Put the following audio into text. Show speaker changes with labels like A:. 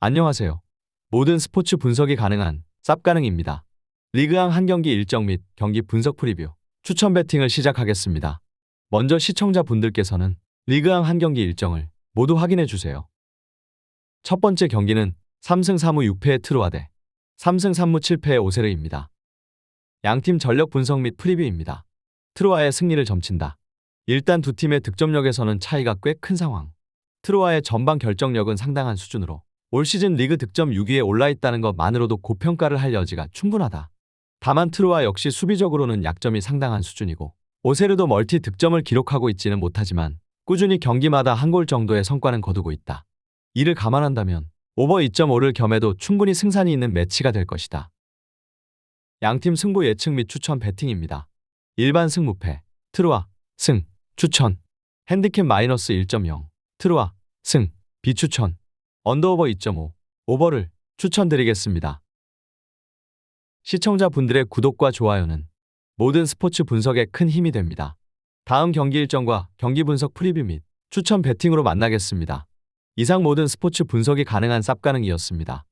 A: 안녕하세요. 모든 스포츠 분석이 가능한 쌉가능입니다. 리그왕 한 경기 일정 및 경기 분석 프리뷰, 추천 배팅을 시작하겠습니다. 먼저 시청자분들께서는 리그왕 한 경기 일정을 모두 확인해 주세요. 첫 번째 경기는 3승 3무 6패의 트루아 대 3승 3무 7패의 오세르입니다. 양팀 전력 분석 및 프리뷰입니다. 트루아의 승리를 점친다. 일단 두 팀의 득점력에서는 차이가 꽤 큰 상황. 트루아의 전방 결정력은 상당한 수준으로 올 시즌 리그 득점 6위에 올라 있다는 것만으로도 고평가를 할 여지가 충분하다. 다만 트루아 역시 수비적으로는 약점이 상당한 수준이고 오세르도 멀티 득점을 기록하고 있지는 못하지만 꾸준히 경기마다 한 골 정도의 성과는 거두고 있다. 이를 감안한다면 오버 2.5를 겸해도 충분히 승산이 있는 매치가 될 것이다. 양팀 승부 예측 및 추천 배팅입니다. 일반 승무패, 트루아, 승, 추천, 핸디캡 마이너스 1.0, 트루아, 승, 비추천, 언더오버 2.5, 오버를 추천드리겠습니다. 시청자분들의 구독과 좋아요는 모든 스포츠 분석에 큰 힘이 됩니다. 다음 경기 일정과 경기 분석 프리뷰 및 추천 배팅으로 만나겠습니다. 이상 모든 스포츠 분석이 가능한 쌉가능이었습니다.